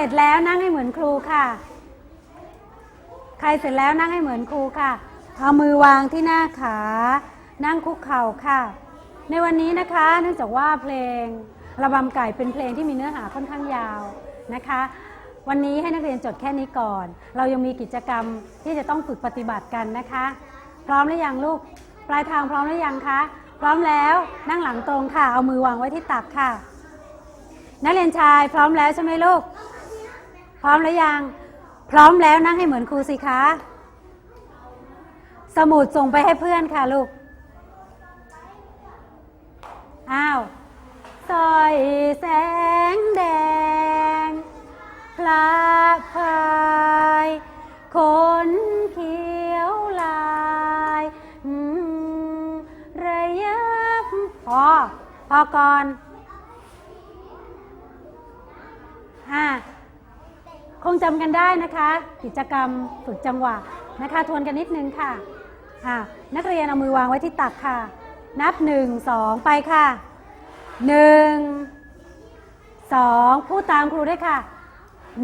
เสร็จแล้วนั่งให้เหมือนครูค่ะ ใครเสร็จแล้วนั่งให้เหมือนครูค่ะ เอามือวางที่หน้าขา นั่งคุกเข่าค่ะ ในวันนี้นะคะ เนื่องจากว่าเพลงระบำไก่เป็นเพลงที่มีเนื้อหาค่อนข้างยาวนะคะ วันนี้ให้นักเรียนจดแค่นี้ก่อน เรายังมีกิจกรรมที่จะต้องฝึกปฏิบัติกันนะคะ พร้อมหรือยังลูก ปลายทางพร้อมหรือยังคะ พร้อมแล้วนั่งหลังตรงค่ะ เอามือวางไว้ที่ตักค่ะ นักเรียนชายพร้อมแล้วใช่ไหมลูก พร้อมแล้วยัง พร้อมแล้วนั่งให้เหมือนครูสิคะ สมุดส่งไปให้เพื่อนค่ะลูก อ้าวสอยแสงแดงพระพายขนเขียวลายอืมระยับพอ พอก่อนอ่า คงจำกันได้นะคะ กิจกรรมฝึกจังหวะนะคะ ทวนกันนิดนึงค่ะอะนักเรียนเอามือวางไว้ที่ตักค่ะ นับหนึ่งสองไปค่ะหนึ่งสองพูดตามครูด้วยค่ะ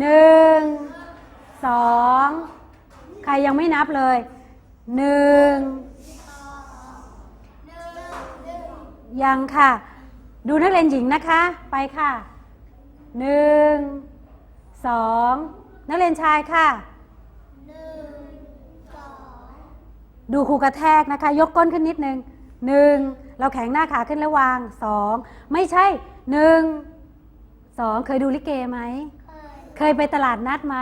หนึ่งสองใครยังไม่นับเลยหนึ่งยังค่ะ ดูนักเรียนหญิงนะคะ ไปค่ะหนึ่ง สองนักเรียนชายค่ะ ดูครูกระแทกนะคะ ยกก้นขึ้นนิดนึงหนึ่งเราแข็งหน้าขาขึ้นแล้ววางสองไม่ใช่หนึ่งสองเคยดูลิเกไหม เคยไปตลาดนัดไหม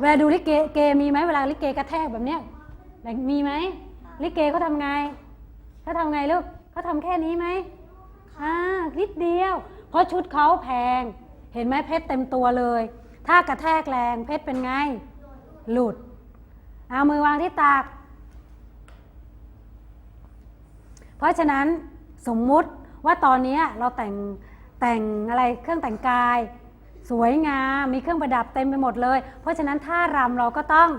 เวลาดูลิเกเกมีไหมเวลาลิเกกระแทกแบบเนี้ยมีไหมลิเกเขาทำไงเขาทำไงลูกเขาทำแค่นี้ไหมอ่านิดเดียว เพราะชุดเขาแพง เห็นไหมเพชรเต็มตัวเลย ถ้ากระแทกแรงเพชรเป็นไง หลุด เอามือวางที่ตัก เพราะฉะนั้นสมมุติว่าตอนนี้เราแต่งแต่งอะไรเครื่องแต่งกาย สวยงามมีเครื่องประดับเต็มไปหมดเลย เพราะฉะนั้นท่ารำเราก็ต้อง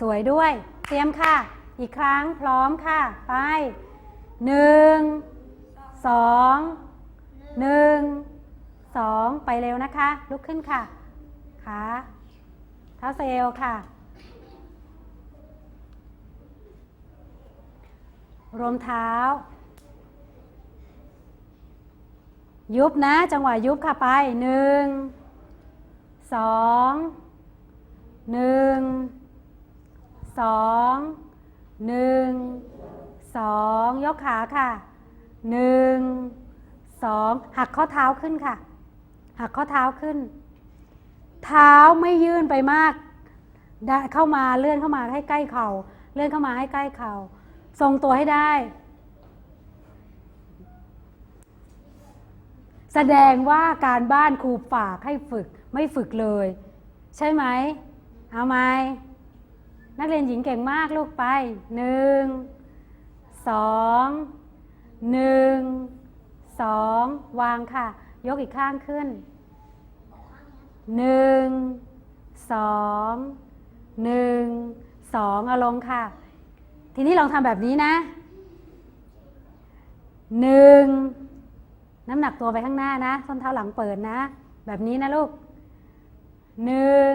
สวยด้วย เตรียมค่ะ อีกครั้งพร้อมค่ะ ไปหนึ่งสองหนึ่งสองไปเร็วนะคะ ลุกขึ้นค่ะ ขาเท้าเซลล์ค่ะ รวมเท้า ยุบนะ จังหวะยุบค่ะไปหนึ่งสองหนึ่งสองหนึ่งสองยกขาค่ะหนึ่งสองหักข้อเท้าขึ้นค่ะ หักข้อเท้าขึ้น เท้าไม่ยื่นไปมากเข้ามาเลื่อนเข้ามาให้ใกล้เข่าเลื่อนเข้ามาให้ใกล้เข่าทรงตัวให้ได้ แสดงว่าการบ้านครูฝากให้ฝึกไม่ฝึกเลย ใช่ไหมเอาไหมนักเรียนหญิงเก่งมากลูกไปหนึ่งสองหนึ่งสองวางค่ะ ยกอีกข้างขึ้น หนึ่งสองหนึ่งสองอาลงค่ะ ทีนี้ลองทำแบบนี้นะหนึ่งน้ำหนักตัวไปข้างหน้านะส้นเท้าหลังเปิดนะ แบบนี้นะลูกหนึ่ง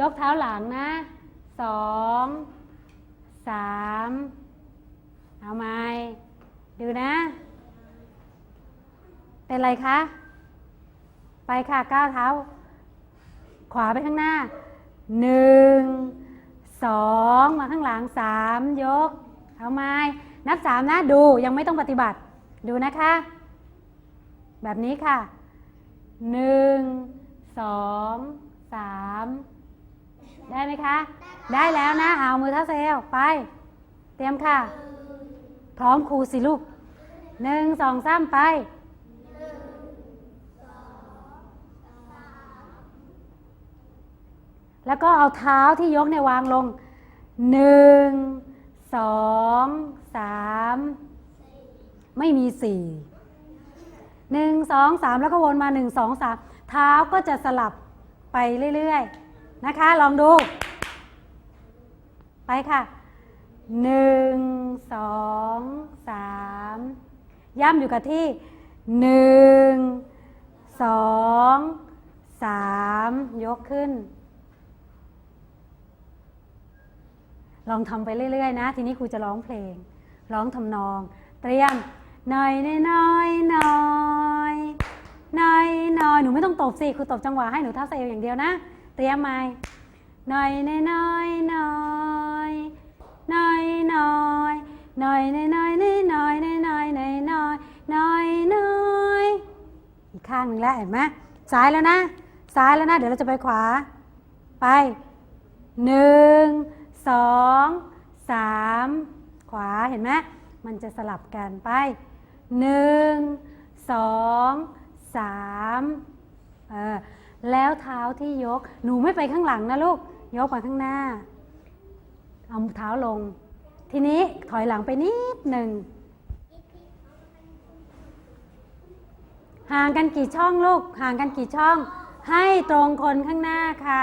ยกเท้าหลังนะสองสามเอาไหมดูนะ เป็นไรคะ ไปค่ะก้าวเท้า ขวาไปข้างหน้าหนึ่งสองมาข้างหลังสามยกเอาไม้นับสามนะดูยังไม่ต้องปฏิบัติดูนะคะ แบบนี้ค่ะหนึ่งสองสามได้ไหมคะ ได้แล้วนะ เอามือเท้าเซลไป เตรียมค่ะ พร้อมครูสิลูกหนึ่งสองสามไป แล้วก็เอาเท้าที่ยกในวางลงหนึ่งสองสามไม่มีสี่หนึ่งสองสามแล้วก็วนมาหนึ่งสองสามเท้าก็จะสลับไปเรื่อยๆ นะคะ ลองดู ไปค่ะหนึ่งสองสามย่ำอยู่กับที่หนึ่งสองสามยกขึ้น ลองทำไปเรื่อย ๆ นะ ทีนี้ครูจะร้องเพลง ร้องทำนอง เตรียมหน่อยน้อยน้อยหน่อยน้อยหนูไม่ต้องตบสิครูตบจังหวะให้หนูท่าเซลอย่างเดียวนะ เตรียมไหมหน่อยน้อยน้อยหน้อยหน้อยน้อยน้อยน้อยน้อยน้อยน้อยน้อยน้อยอีกข้างหนึ่งแล้วเห็นไหมซ้ายแล้วนะ ซ้ายแล้วนะ เดี๋ยวเราจะไปขวา ไปหนึ่ง 2 3 ขวาเห็นไหมมันจะสลับกันไป 1 2 3เออแล้วเท้าที่ยกหนูไม่ไปข้างหลังนะลูก ยกมาข้างหน้า เอาเท้าลง ทีนี้ถอยหลังไปนิดหนึ่งห่างกันกี่ช่องลูก ห่างกันกี่ช่อง ให้ตรงคนข้างหน้าค่ะ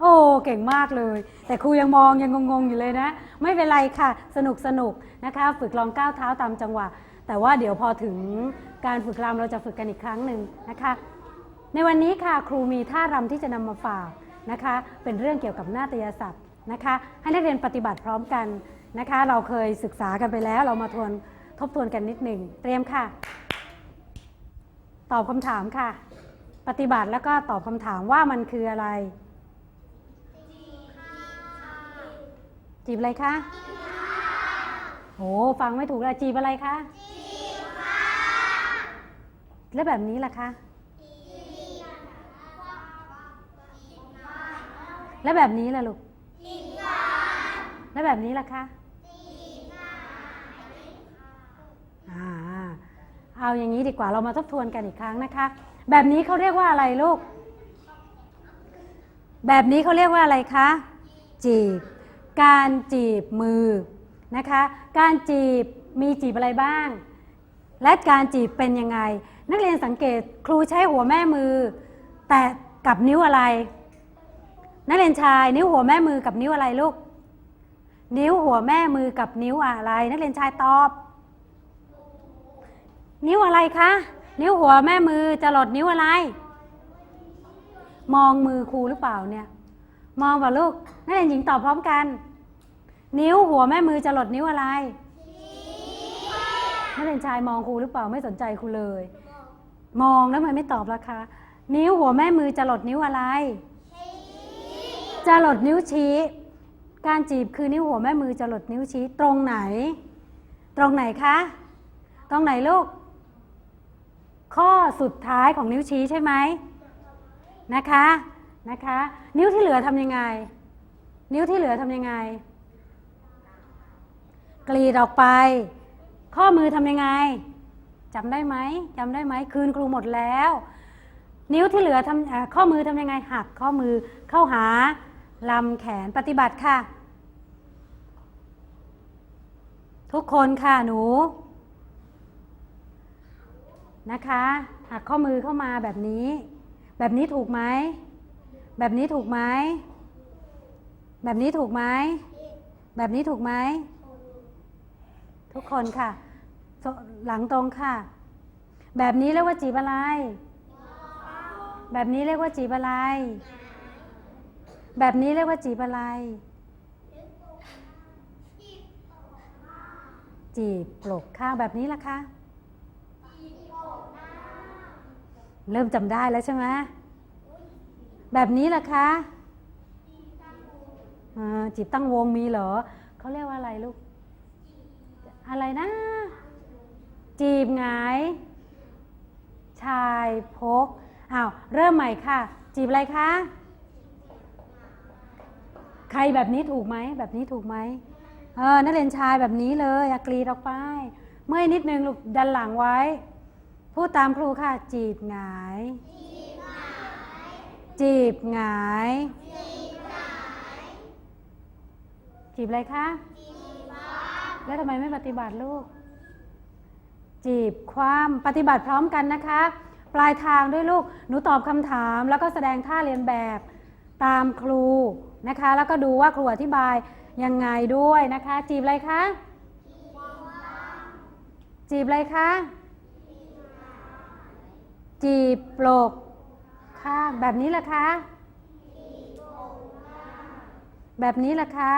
โอ้เก่งมากเลย แต่ครูยังมองยังงงๆอยู่เลยนะ ไม่เป็นไรค่ะ สนุกสนุกนะคะ ฝึกลองก้าวเท้าตามจังหวะ แต่ว่าเดี๋ยวพอถึงการฝึกรำเราจะฝึกกันอีกครั้งหนึ่งนะคะ ในวันนี้ค่ะครูมีท่ารำที่จะนำมาฝากนะคะ เป็นเรื่องเกี่ยวกับนาฏยศาสตร์นะคะ ให้นักเรียนปฏิบัติพร้อมกันนะคะ เราเคยศึกษากันไปแล้วเรามาทวนทบทวนกันนิดหนึ่งเตรียมค่ะ ตอบคำถามค่ะ ปฏิบัติแล้วก็ตอบคำถามว่ามันคืออะไร จีบอะไรคะโอ้ฟังไม่ถูกเลยจีบอะไรคะจีบแล้วแบบนี้ล่ะคะ แล้วแบบนี้ล่ะลูกแล้วแบบนี้ล่ะคะอ่าเอาอย่างนี้ดีกว่าเรามาทบทวนกันอีกครั้งนะคะ แบบนี้เขาเรียกว่าอะไรลูก แบบนี้เขาเรียกว่าอะไรคะจีบ การจีบมือนะคะ การจีบมีจีบอะไรบ้าง และการจีบเป็นยังไง นักเรียนสังเกตครูใช้หัวแม่มือ แต่กับนิ้วอะไร นักเรียนชายนิ้วหัวแม่มือกับนิ้วอะไรลูก นิ้วหัวแม่มือกับนิ้วอะไร นักเรียนชายตอบ นิ้วอะไรคะ นิ้วหัวแม่มือจะหลดนิ้วอะไร มองมือครูหรือเปล่าเนี่ย มองเปล่าลูกนักเรียนหญิงตอบพร้อมกัน นิ้วหัวแม่มือจะหลดนิ้วอะไรนักเรียนชายมองครูหรือเปล่าไม่สนใจครูเลย มองแล้วทำไมไม่ตอบล่ะคะนิ้วหัวแม่มือจะหลดนิ้วอะไร จะหลดนิ้วชี้ การจีบคือนิ้วหัวแม่มือจะหลดนิ้วชี้ ตรงไหน ตรงไหนคะ ตรงไหนลูก ข้อสุดท้ายของนิ้วชี้ใช่ไหมนะคะนะคะ นิ้วที่เหลือทำยังไง นิ้วที่เหลือทำยังไง กรีดออกไป ข้อมือทำยังไงจำได้ไหมจำได้ไหมคืนครูหมดแล้ว นิ้วที่เหลือทำข้อมือทำยังไง หักข้อมือเข้าหาลำแขนปฏิบัติค่ะ ทุกคนค่ะหนู นะคะ หักข้อมือเข้ามาแบบนี้ แบบนี้ถูกไหม แบบนี้ถูกไหม แบบนี้ถูกไหม แบบนี้ถูกไหม ทุกคนค่ะ หลังตรงค่ะ แบบนี้เรียกว่าจีบอะไร แบบนี้เรียกว่าจีบอะไร แบบนี้เรียกว่าจีบอะไร จีบปลกข้างแบบนี้ล่ะคะ เริ่มจำได้แล้วใช่ไหม แบบนี้ล่ะคะอ่าจีบตั้งวงมีเหรอ เขาเรียกว่าอะไรลูก อะไรนะ จีบงาย ชายพกอ้าวเริ่มใหม่ค่ะ จีบอะไรคะ ใครแบบนี้ถูกไหม แบบนี้ถูกไหมเออนักเรียนชายแบบนี้เลยอะกรีดออกไป เมื่อยนิดนึงลูกดันหลังไว้ พูดตามครูค่ะ จีบงาย จีบหงาย จีบอะไรคะ แล้วทำไมไม่ปฏิบัติลูก จีบความปฏิบัติพร้อมกันนะคะ ปลายทางด้วยลูก หนูตอบคำถามแล้วก็แสดงท่าเรียนแบบตามครูนะคะ แล้วก็ดูว่าครูอธิบายยังไงด้วยนะคะ จีบอะไรคะ จีบอะไรคะ จีบปลก ข้าง แบบนี้ล่ะคะแบบนี้ล่ะคะ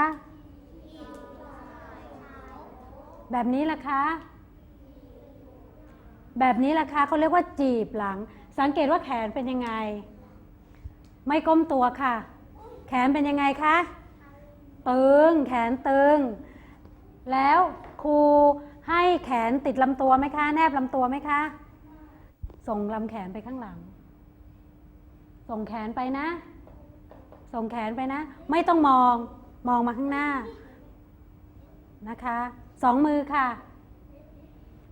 แบบนี้ล่ะคะ แบบนี้ล่ะคะเขาเรียกว่าจีบหลัง สังเกตว่าแขนเป็นยังไง ไม่ก้มตัวค่ะ แขนเป็นยังไงคะ ตึง แขนตึง แล้วครูให้แขนติดลำตัวไหมคะ แนบลำตัวไหมคะ ส่งลำแขนไปข้างหลัง ส่งแขนไปนะ ส่งแขนไปนะ ไม่ต้องมอง มองมาข้างหน้า นะคะ สองมือค่ะ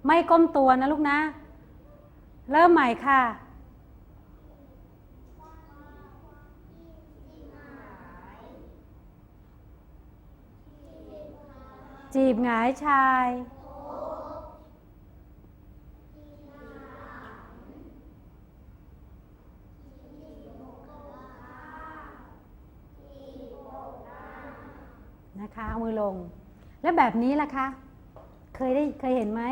ไม่ก้มตัวนะลูกนะ เริ่มใหม่ค่ะ จีบหงายชาย นะคะเอามือลง แล้วแบบนี้ล่ะคะเคยได้เคยเห็นไหม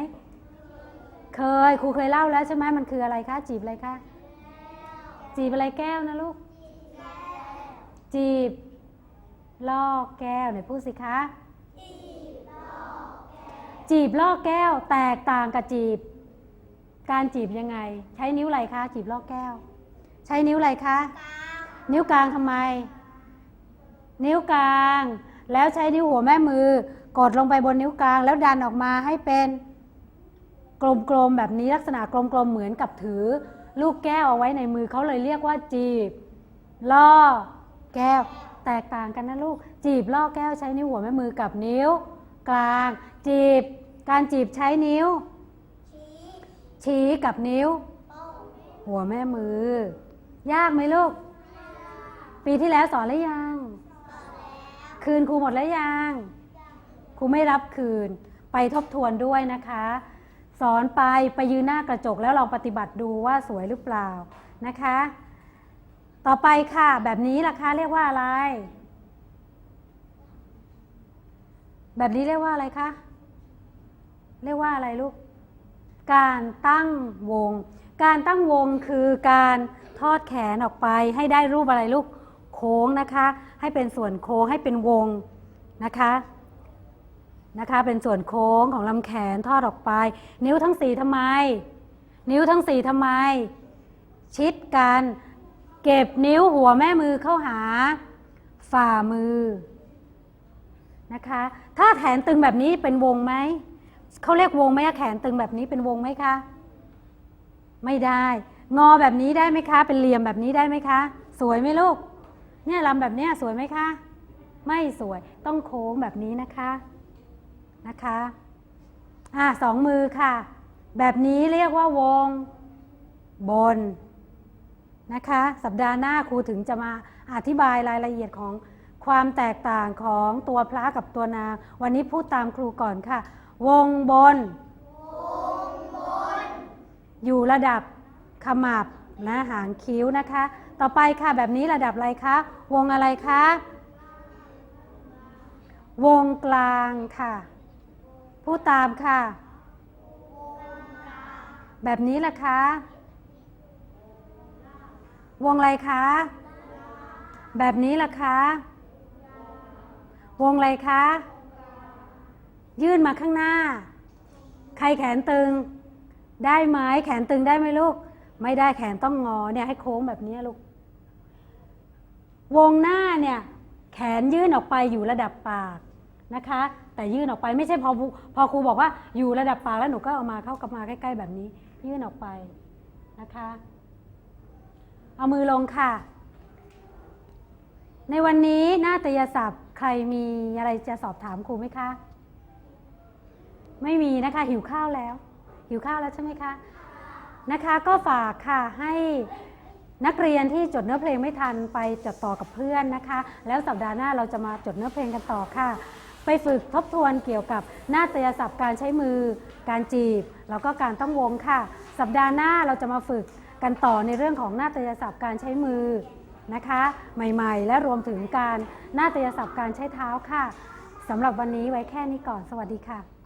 เคยครูเคยเล่าแล้วใช่ไหมมันคืออะไรคะจีบอะไรคะจีบอะไรแก้วนะลูก จีบล่อแก้วไหนพูดสิคะจีบล่อแก้วแตกต่างกับจีบ การจีบยังไง ใช้นิ้วอะไรคะจีบล่อแก้ว ใช้นิ้วอะไรคะนิ้วกลางทำไม นิ้วกลาง แล้วใช้นิ้วหัวแม่มือกดลงไปบนนิ้วกลาง แล้วดันออกมาให้เป็นกลมๆแบบนี้ลักษณะกลมๆเหมือนกับถือ ลูกแก้วเอาไว้ในมือเขาเลยเรียกว่าจีบล่อแก้วแตกต่างกันนะลูก จีบล่อแก้วใช้นิ้วหัวแม่มือกับนิ้ว กลาง จีบ การจีบใช้นิ้ว ชี้กับนิ้ว หัวแม่มือ ยากไหมลูก ปีที่แล้วสอนแล้วยัง คืนครูหมดแล้วยังครูไม่รับคืน ไปทบทวนด้วยนะคะ สอนไปไปยืนหน้ากระจกแล้วลองปฏิบัติดูว่าสวยหรือเปล่านะคะ ต่อไปค่ะ แบบนี้ล่ะคะเรียกว่าอะไร แบบนี้เรียกว่าอะไรคะเรียกว่าอะไรลูก การตั้งวง การตั้งวงคือการทอดแขนออกไปให้ได้รูปอะไรลูก โค้งนะคะ ให้เป็นส่วนโค้งให้เป็นวงนะคะนะคะเป็นส่วนโค้งของลำแขนทอดออกไป นิ้วทั้งสี่ทำไม นิ้วทั้งสี่ทำไม ชิดกันเก็บนิ้วหัวแม่มือเข้าหา ฝ่ามือนะคะ ถ้าแขนตึงแบบนี้เป็นวงไหมเขาเรียกวงไหมแขนตึงแบบนี้เป็นวงไหมคะ ไม่ได้ งอแบบนี้ได้ไหมคะ เป็นเหลี่ยมแบบนี้ได้ไหมคะ สวยไหมลูก เนี่ยลำแบบเนี้ยสวยไหมคะ ไม่สวยต้องโค้งแบบนี้นะคะนะคะอ่าสองมือค่ะ แบบนี้เรียกว่าวงบนนะคะ สัปดาห์หน้าครูถึงจะมาอธิบายรายละเอียดของความแตกต่างของตัวพระกับตัวนาง วันนี้พูดตามครูก่อนค่ะ วงบน อยู่ระดับขมับนะหางคิ้วนะคะ ต่อไปค่ะแบบนี้ระดับอะไรคะ วงอะไรคะ วงกลางค่ะพูดตามค่ะ แบบนี้ล่ะคะ วงอะไรคะ แบบนี้ล่ะคะ วงอะไรคะ ยื่นมาข้างหน้า ใครแขนตึง ได้ไหมแขนตึงได้ไหมลูกไม่ได้แขนต้องงอเนี่ยให้โค้งแบบนี้ลูก วงหน้าเนี่ยแขนยื่นออกไปอยู่ระดับปากนะคะ แต่ยื่นออกไปไม่ใช่พอพอครูบอกว่าอยู่ระดับปากแล้วหนูก็เอามาเข้ากับมาใกล้ ๆ แบบนี้ ยื่นออกไปนะคะ เอามือลงค่ะ ในวันนี้หน้าตยศัพท์ใครมีอะไรจะสอบถามครูไหมคะ ไม่มีนะคะหิวข้าวแล้ว หิวข้าวแล้วใช่ไหมคะนะคะ ก็ฝากค่ะให้ นักเรียนที่จดเนื้อเพลงไม่ทันไปจดต่อกับเพื่อนนะคะ แล้วสัปดาห์หน้าเราจะมาจดเนื้อเพลงกันต่อค่ะ ไปฝึกทบทวนเกี่ยวกับหน้าฏยศัพท์การใช้มือ การจีบ แล้วก็การต้องวงค่ะ สัปดาห์หน้าเราจะมาฝึกกันต่อในเรื่องของหน้าฏยศัพท์การใช้มือนะคะ ใหม่ๆ และรวมถึงการหน้าฏยศัพท์การใช้เท้าค่ะสำหรับวันนี้ไว้แค่นี้ก่อน สวัสดีค่ะ